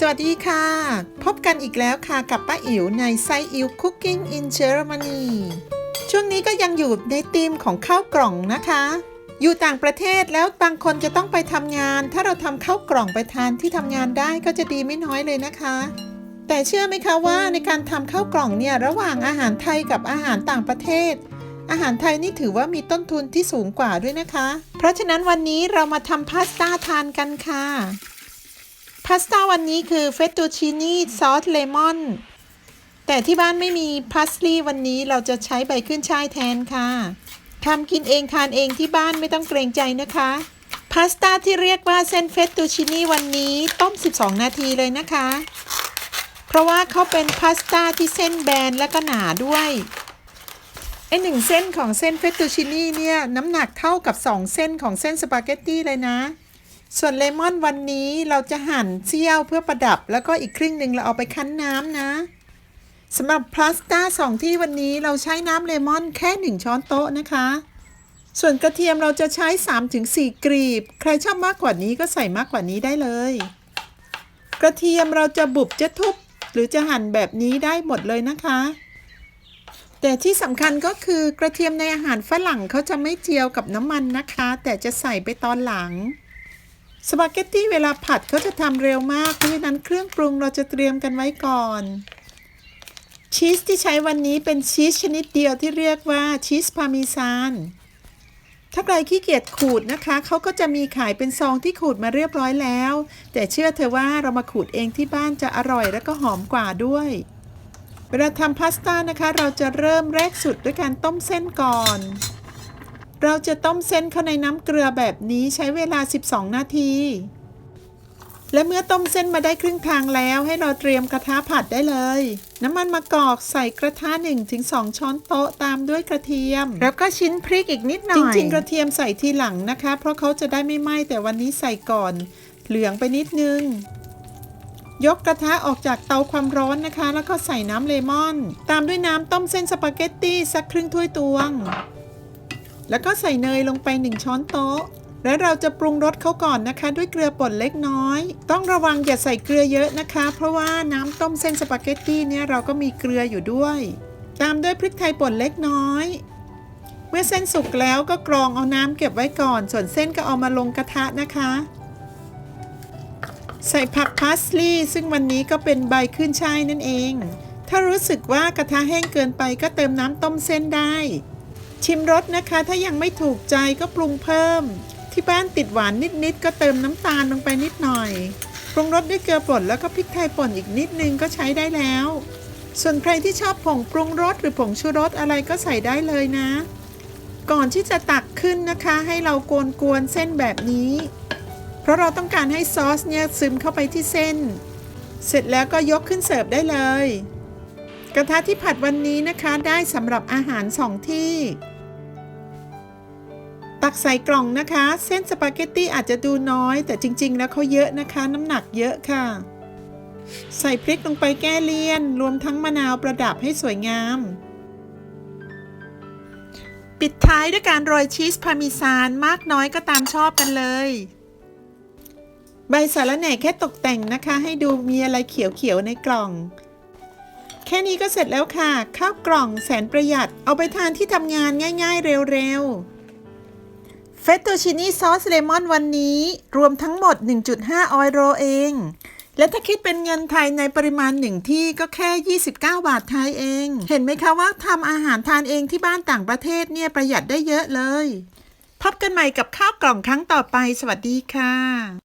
สวัสดีค่ะ พบกันอีกแล้วค่ะกับป้าอิ๋วในไซอิ๋ว Cooking in Germany ช่วงนี้ก็ยังอยู่ในธีมของข้าวกล่องนะคะ อยู่ต่างประเทศแล้วบางคนจะต้องไปทำงาน ถ้าเราทำข้าวกล่องไปทานที่ทำงานได้ก็จะดีไม่น้อยเลยนะคะ แต่เชื่อไหมคะว่าในการทำข้าวกล่องเนี่ยระหว่างอาหารไทยกับอาหารต่างประเทศ อาหารไทยนี่ถือว่ามีต้นทุนที่สูงกว่าด้วยนะคะ เพราะฉะนั้นวันนี้เรามาทำพาสต้าทานกันค่ะ พาสต้าวันนี้คือเฟตตูชินีซอสเลมอน แต่ที่บ้านไม่มีพาสลีวันนี้เราจะใช้ใบขึ้นช่ายแทนค่ะทำกินเองทานเองที่บ้านไม่ต้องเกรงใจนะคะ พาสต้าที่เรียกว่าเส้นเฟตตูชินีวันนี้ต้ม 12 นาทีเลยนะคะ เพราะว่าเขาเป็นพาสต้าที่เส้นแบนและก็หนาด้วยไอหนึ่งเส้นของเส้นเฟตตูชินีเนี่ยน้ำหนักเท่ากับ 2 เส้นของเส้นสปาเกตตี้เลยนะ ส่วนเลมอนวันนี้เราจะหั่นเสี้ยวเพื่อประดับ แล้วก็อีกครึ่งหนึ่งเราเอาไปคั้นน้ำนะสำหรับพาสต้าสองที่วันนี้เราใช้น้ำเลมอนแค่ 1 ช้อนโต๊ะนะคะ ส่วนกระเทียมเราจะใช้ 3-4 กรีบ ใครชอบมากกว่านี้ก็ใส่มากกว่านี้ได้เลย กระเทียมเราจะบุบจะทุบ หรือจะหั่นแบบนี้ได้หมดเลยนะคะ แต่ที่สำคัญก็คือกระเทียมในอาหารฝรั่งเขาจะไม่เจียวกับน้ำมันนะคะ แต่จะใส่ไปตอนหลัง สปาเกตตี้เวลาผัดเขาจะทำเร็วมาก เพราะฉะนั้นเครื่องปรุงเราจะเตรียมกันไว้ก่อน ชีสที่ใช้วันนี้เป็นชีสชนิดเดียวที่เรียกว่าชีสพาร์เมซาน ถ้าใครขี้เกียจขูดนะคะ เขาก็จะมีขายเป็นซองที่ขูดมาเรียบร้อยแล้ว แต่เชื่อเธอว่าเรามาขูดเองที่บ้านจะอร่อยและก็หอมกว่าด้วย เวลาทำพาสต้านะคะ เราจะเริ่มแรกสุดด้วยการต้มเส้นก่อน เราจะต้มเส้นเข้าในน้ำเกลือแบบนี้ใช้เวลา 12 นาที และเมื่อต้มเส้นมาได้ครึ่งทางแล้วให้เราเตรียมกระทะผัดได้เลย น้ำมันมะกอกใส่กระทะ1-2 ช้อนโต๊ะตามด้วยกระเทียม แล้วก็ชิ้นพริกอีกนิดหน่อย จริงๆ กระเทียมใส่ทีหลังนะคะ เพราะเขาจะได้ไม่ไหม้แต่วันนี้ใส่ก่อน เหลืองไปนิดนึงยกกระทะออกจากเตาความร้อนนะคะ แล้วก็ใส่น้ำเลมอน ตามด้วยน้ำต้มเส้นสปาเกตตี้สักครึ่งถ้วยตวง แล้วก็ใส่เนยลงไป 1 ช้อนโต๊ะ และเราจะปรุงรสเขาก่อนนะคะ ด้วยเกลือป่นเล็กน้อย ต้องระวังอย่าใส่เกลือเยอะนะคะ เพราะว่าน้ำต้มเส้นสปาเกตตี้เนี่ยเราก็มีเกลืออยู่ด้วย ตามด้วยพริกไทยป่นเล็กน้อย เมื่อเส้นสุกแล้วก็กรองเอาน้ำเก็บไว้ก่อน ส่วนเส้นก็เอามาลงกระทะนะคะ ใส่ผักพาสลีย์ซึ่งวันนี้ก็เป็นใบขึ้นช่ายนั่นเอง ถ้ารู้สึกว่ากระทะแห้งเกินไปก็เติมน้ำต้มเส้นได้ ชิมรสนะคะ ถ้ายังไม่ถูกใจก็ปรุงเพิ่ม ที่บ้านติดหวานนิดๆก็เติมน้ำตาลลงไปนิดหน่อย ปรุงรสด้วยเกลือป่นแล้วก็พริกไทยป่นอีกนิดนึงก็ใช้ได้แล้ว ส่วนใครที่ชอบผงปรุงรสหรือผงชูรสอะไรก็ใส่ได้เลยนะ ก่อนที่จะตักขึ้นนะคะ ให้เรากวนกวนๆเส้นแบบนี้ เพราะเราต้องการให้ซอสเนี่ยซึมเข้าไปที่เส้น เสร็จแล้วก็ยกขึ้นเสิร์ฟได้เลยกระทะที่ผัดวันนี้นะคะได้สำหรับอาหารสองที่ ตักใส่กล่องนะคะ เส้นสปาเกตตี้อาจจะดูน้อย แต่จริง ๆ แล้วเขาเยอะนะคะ น้ำหนักเยอะค่ะ ใส่พริกลงไปแก้เลี่ยน รวมทั้งมะนาวประดับให้สวยงาม ปิดท้ายด้วยการโรยชีสพาร์เมิซานมากน้อยก็ตามชอบกันเลย ใบสาระแหน่แค่ตกแต่งนะคะ ให้ดูมีอะไรเขียวๆในกล่องแค่นี้ก็เสร็จแล้วค่ะ ข้าวกล่องแสนประหยัด เอาไปทานที่ทำงานง่าย ๆ เร็ว ๆ เฟตตูชินีซอสเลมอนวันนี้ รวมทั้งหมด 1.5 ออยโรเอง และถ้าคิดเป็นเงินไทยในปริมาณหนึ่งที่ก็แค่ 29 บาทไทยเอง เห็นไหมคะว่าทำอาหารทานเองที่บ้านต่างประเทศเนี่ยประหยัดได้เยอะเลย พบกันใหม่กับข้าวกล่องครั้งต่อไป สวัสดีค่ะ